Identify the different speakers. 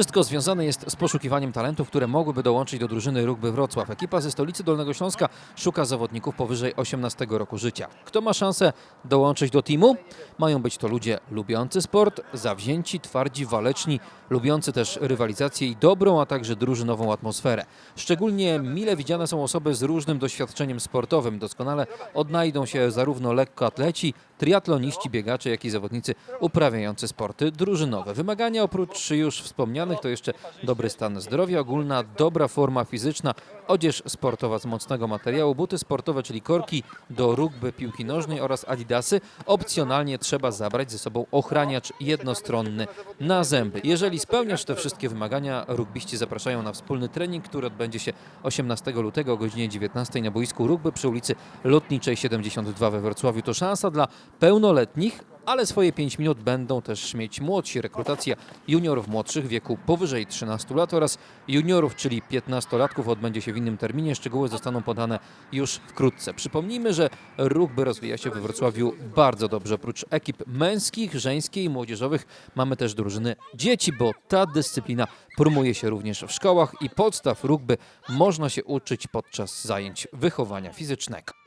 Speaker 1: Wszystko związane jest z poszukiwaniem talentów, które mogłyby dołączyć do drużyny rugby Wrocław. Ekipa ze stolicy Dolnego Śląska szuka zawodników powyżej 18 roku życia. Kto ma szansę dołączyć do teamu? Mają być to ludzie lubiący sport, zawzięci, twardzi, waleczni, lubiący też rywalizację i dobrą, a także drużynową atmosferę. Szczególnie mile widziane są osoby z różnym doświadczeniem sportowym. Doskonale odnajdą się zarówno lekkoatleci, triatloniści, biegacze, jak i zawodnicy uprawiający sporty drużynowe. Wymagania oprócz już wspomnianych to jeszcze dobry stan zdrowia, ogólna dobra forma fizyczna, odzież sportowa z mocnego materiału, buty sportowe, czyli korki do rugby, piłki nożnej oraz adidasy. Opcjonalnie trzeba zabrać ze sobą ochraniacz jednostronny na zęby. Jeżeli spełniasz te wszystkie wymagania, rugbiści zapraszają na wspólny trening, który odbędzie się 18 lutego o godzinie 19 na boisku rugby przy ulicy Lotniczej 72 we Wrocławiu. To szansa dla pełnoletnich, ale swoje 5 minut będą też mieć młodsi. Rekrutacja juniorów młodszych wieku powyżej 13 lat oraz juniorów, czyli 15-latków odbędzie się w innym terminie. Szczegóły zostaną podane już wkrótce. Przypomnijmy, że rugby rozwija się we Wrocławiu bardzo dobrze. Oprócz ekip męskich, żeńskiej i młodzieżowych mamy też drużyny dzieci, bo ta dyscyplina promuje się również w szkołach i podstaw rugby można się uczyć podczas zajęć wychowania fizycznego.